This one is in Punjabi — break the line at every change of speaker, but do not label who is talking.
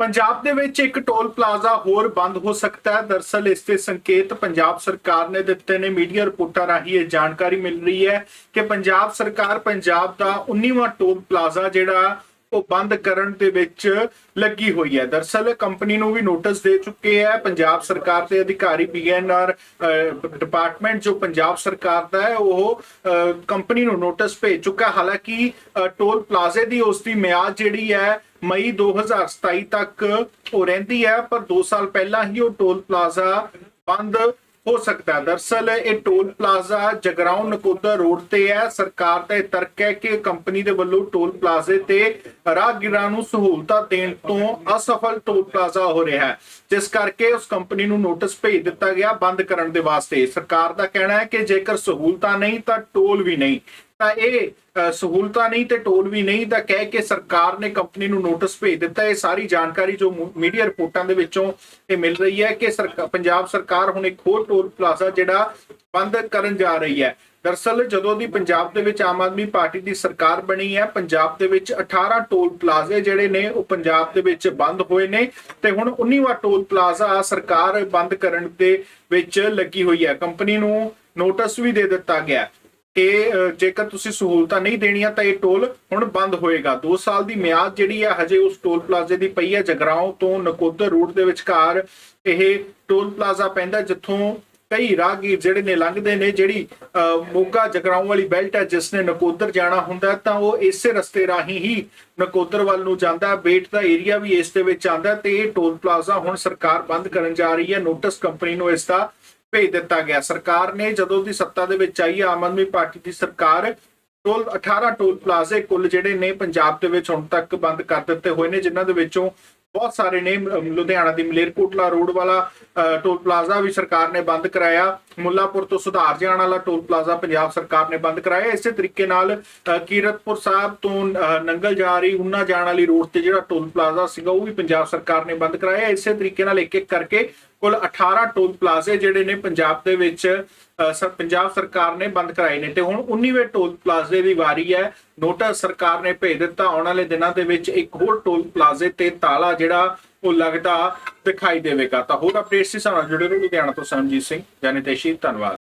ਪੰਜਾਬ ਦੇ ਵਿੱਚ ਇੱਕ ਟੋਲ ਪਲਾਜ਼ਾ ਹੋਰ ਬੰਦ ਹੋ ਸਕਦਾ ਹੈ। ਦਰਸਲ ਇਸ ਦੇ ਸੰਕੇਤ ਪੰਜਾਬ ਸਰਕਾਰ ਨੇ ਦਿੱਤੇ ਨੇ। ਮੀਡੀਆ ਰਿਪੋਰਟਾਂ ਰਾਹੀਂ ਇਹ ਜਾਣਕਾਰੀ ਮਿਲ ਰਹੀ ਹੈ ਕਿ ਪੰਜਾਬ ਸਰਕਾਰ ਪੰਜਾਬ ਦਾ 19ਵਾਂ ਟੋਲ ਪਲਾਜ਼ਾ ਜਿਹੜਾ ਉਹ ਬੰਦ ਕਰਨ ਦੇ ਵਿੱਚ ਲੱਗੀ ਹੋਈ ਹੈ। ਦਰਸਲ ਕੰਪਨੀ ਨੂੰ ਵੀ ਨੋਟਿਸ ਦੇ ਚੁੱਕੇ ਹੈ। ਪੰਜਾਬ ਸਰਕਾਰ ਦੇ ਅਧਿਕਾਰੀ ਬੀਐਨਆਰ ਡਿਪਾਰਟਮੈਂਟ ਜੋ ਪੰਜਾਬ ਸਰਕਾਰ ਦਾ ਹੈ ਉਹ ਅ, ਕੰਪਨੀ ਨੂੰ ਨੋਟਿਸ ਭੇਜ ਚੁੱਕਾ ਹਾਲਾਂਕਿ ਟੋਲ ਪਲਾਜ਼ੇ ਦੀ ਉਸ ਦੀ ਮਿਆਦ ਜਿਹੜੀ ਹੈ ਮਈ 2027 ਤੱਕ ਉਹ ਰਹਿੰਦੀ ਹੈ ਪਰ 2 ਸਾਲ ਪਹਿਲਾਂ ਹੀ ਉਹ ਟੋਲ ਪਲਾਜ਼ਾ ਬੰਦ ਹੋ ਸਕਦਾ ਹੈ। ਦਰਸਲ ਇਹ toll plaza Jagraon Nakodar road ਤੇ ਹੈ। ਸਰਕਾਰ ਦਾ ਇਹ ਤਰਕ ਹੈ ਕਿ ਕੰਪਨੀ ਦੇ ਵੱਲੋਂ ਟੋਲ ਪਲਾਜ਼ੇ ਤੇ ਰਾਹਗੀਰਾਂ ਨੂੰ ਸਹੂਲਤਾਂ ਦੇਣ ਤੋਂ ਅਸਫਲ ਟੋਲ ਪਲਾਜ਼ਾ ਹੋ ਰਿਹਾ ਹੈ। ਜਿਸ ਕਰਕੇ ਉਸ ਕੰਪਨੀ ਨੂੰ ਨੋਟਿਸ ਭੇਜ ਦਿੱਤਾ ਗਿਆ ਬੰਦ ਕਰਨ ਦੇ ਵਾਸਤੇ। ਸਰਕਾਰ ਦਾ ਕਹਿਣਾ ਹੈ ਕਿ ਜੇਕਰ ਸਹੂਲਤਾਂ ਨਹੀਂ ਤਾਂ ਟੋਲ ਵੀ ਨਹੀਂ। ਤਾਂ ਇਹ ਸਹੂਲਤਾਂ ਨਹੀਂ ਤੇ ਟੋਲ ਵੀ ਨਹੀਂ ਤਾਂ ਕਹਿ ਕੇ ਸਰਕਾਰ ਨੇ ਕੰਪਨੀ ਨੂੰ ਨੋਟਿਸ ਭੇਜ ਦਿੱਤਾ। ਇਹ ਸਾਰੀ ਜਾਣਕਾਰੀ ਜੋ ਮੁ- ਮੀਡੀਆ ਰਿਪੋਰਟਾਂ ਦੇ ਵਿੱਚੋਂ ਇਹ ਮਿਲ ਰਹੀ ਹੈ ਕਿ ਸਰਕਾ- ਪੰਜਾਬ ਸਰਕਾਰ ਹੁਣ ਇੱਕ ਹੋਰ ਟੋਲ ਪਲਾਜ਼ਾ ਜਿਹੜਾ ਬੰਦ ਕਰਨ ਜਾ ਰਹੀ ਹੈ। ਦਰਸਲ ਜਦੋਂ ਦੀ ਪੰਜਾਬ ਦੇ ਵਿੱਚ ਆਮ ਆਦਮੀ ਪਾਰਟੀ ਦੀ ਸਰਕਾਰ ਬਣੀ ਹੈ, ਪੰਜਾਬ ਦੇ ਵਿੱਚ 18 ਟੋਲ ਪਲਾਜ਼ੇ ਜਿਹੜੇ ਨੇ ਉਹ ਪੰਜਾਬ ਦੇ ਵਿੱਚ ਬੰਦ ਹੋਏ ਨੇ ਤੇ ਹੁਣ 19ਵਾਂ ਟੋਲ ਪਲਾਜ਼ਾ ਸਰਕਾਰ ਬੰਦ ਕਰਨ ਦੇ ਵਿੱਚ ਲੱਗੀ ਹੋਈ ਹੈ। ਕੰਪਨੀ ਨੂੰ ਨੋਟਿਸ ਵੀ ਦੇ ਦਿੱਤਾ ਗਿਆ। ਕਿ ਜੇਕਰ ਤੁਸੀਂ ਸਹੂਲਤਾਂ ਨਹੀਂ ਦੇਣੀਆਂ ਤਾਂ ਇਹ ਟੋਲ ਹੁਣ ਬੰਦ ਹੋਏਗਾ। 2 ਸਾਲ ਦੀ ਮਿਆਦ ਜਿਹੜੀ ਹੈ ਹਜੇ ਉਸ ਟੋਲ ਪਲਾਜ਼ੇ ਦੀ ਪਈ ਹੈ ਜਗਰਾਉਂ ਤੋਂ ਨਕੋਦਰ ਰੂਟ ਦੇ ਵਿਚਕਾਰ ਇਹ ਟੋਲ ਪਲਾਜ਼ਾ ਪੈਂਦਾ ਜਿੱਥੋਂ ਕਈ ਰਾਹਗੀਰ ਜਿਹੜੇ ਨੇ ਲੰਘਦੇ ਨੇ, ਜਿਹੜੀ ਮੋਗਾ ਜਗਰਾਉਂ ਵਾਲੀ ਬੈਲਟ ਹੈ, ਜਿਸ ਨੇ ਨਕੋਦਰ ਜਾਣਾ ਹੁੰਦਾ ਤਾਂ ਉਹ ਇਸੇ ਰਸਤੇ ਰਾਹੀਂ ਹੀ ਨਕੋਦਰ ਵੱਲ ਨੂੰ ਜਾਂਦਾ ਬੇਟ ਦਾ ਏਰੀਆ ਵੀ ਇਸ ਦੇ ਵਿੱਚ ਆਉਂਦਾ ਤੇ ਇਹ ਟੋਲ ਪਲਾਜ਼ਾ ਹੁਣ ਸਰਕਾਰ ਬੰਦ ਕਰਨ ਜਾ ਰਹੀ ਹੈ। ਨੋਟਿਸ ਕੰਪਨੀ ਨੂੰ ਇਸ ਦਾ ਭੇਜ ਦਿੱਤਾ ਗਿਆ। ਸਰਕਾਰ ਨੇ ਜਦੋਂ ਦੀ ਸੱਤਾ ਦੇ ਵਿੱਚ ਆਈ, ਆਮ ਆਦਮੀ ਪਾਰਟੀ ਦੀ ਸਰਕਾਰ, ਟੋਲ 18 ਟੋਲ ਪਲਾਜ਼ੇ ਕੁੱਲ ਜਿਹੜੇ ਨੇ, ਪੰਜਾਬ ਦੇ ਵਿੱਚ ਹੁਣ ਤੱਕ ਬੰਦ ਕਰ ਦਿੱਤੇ ਹੋਏ ਨੇ, ਜਿਨ੍ਹਾਂ ਦੇ ਵਿੱਚੋਂ ਬਹੁਤ ਸਾਰੇ ਨੇ ਲੁਧਿਆਣਾ ਦੀ ਮਲੇਰਕੋਟਲਾ ਰੋਡ ਵਾਲਾ ਟੋਲ ਪਲਾਜ਼ਾ ਵੀ ਸਰਕਾਰ ਨੇ ਬੰਦ ਕਰਾਇਆ। ਮੁੱਲਾਪੁਰ ਤੋਂ ਸੁਧਾਰ ਜਾਣ ਵਾਲਾ ਟੋਲ ਪਲਾਜ਼ਾ ਪੰਜਾਬ ਸਰਕਾਰ ਨੇ ਬੰਦ ਕਰਾਇਆ। ਇਸੇ ਤਰੀਕੇ ਨਾਲ ਅ, ਕੀਰਤਪੁਰ ਸਾਹਿਬ ਤੋਂ ਅ, ਨੰਗਲ ਜਾ ਰਹੀ ਉਨਾ ਜਾਣ ਵਾਲੀ ਰੋਡ ਤੇ ਜਿਹੜਾ ਟੋਲ ਪਲਾਜ਼ਾ ਸੀਗਾ ਉਹ ਵੀ ਪੰਜਾਬ ਸਰਕਾਰ ਨੇ ਬੰਦ ਕਰਾਇਆ। ਇਸੇ ਤਰੀਕੇ ਨਾਲ ਇੱਕ ਇੱਕ ਕਰਕੇ ਕੁੱਲ 18 ਟੋਲ ਪਲਾਜ਼ੇ ਜਿਹੜੇ ਨੇ ਪੰਜਾਬ ਦੇ ਵਿੱਚ ਪੰਜਾਬ ਸਰਕਾਰ ਨੇ ਬੰਦ ਕਰਾਏ ਨੇ ਤੇ ਹੁਣ 19ਵੇਂ ਟੋਲ ਪਲਾਜ਼ੇ ਦੀ ਵਾਰੀ ਹੈ। ਨੋਟਿਸ ਸਰਕਾਰ ਨੇ ਭੇਜ ਦਿੱਤਾ, ਆਉਣ ਵਾਲੇ ਦਿਨਾਂ ਦੇ ਵਿੱਚ ਇੱਕ ਹੋਰ ਟੋਲ ਪਲਾਜ਼ੇ ਤੇ ਤਾਲਾ ਜਿਹੜਾ ਉਹ ਲੱਗਦਾ ਦਿਖਾਈ ਦੇਵੇਗਾ। ਤਾਂ ਹੋਰ ਅਪਡੇਟਸ ਸੀ ਸਾਨੂੰ ਜੁੜੇ ਰਹੋ ਲੁਧਿਆਣਾ ਤੋਂ ਸੰਜੀਤ ਸਿੰਘ, ਜਾਨੀ ਤੇਸ਼ੀ ਧੰਨਵਾਦ।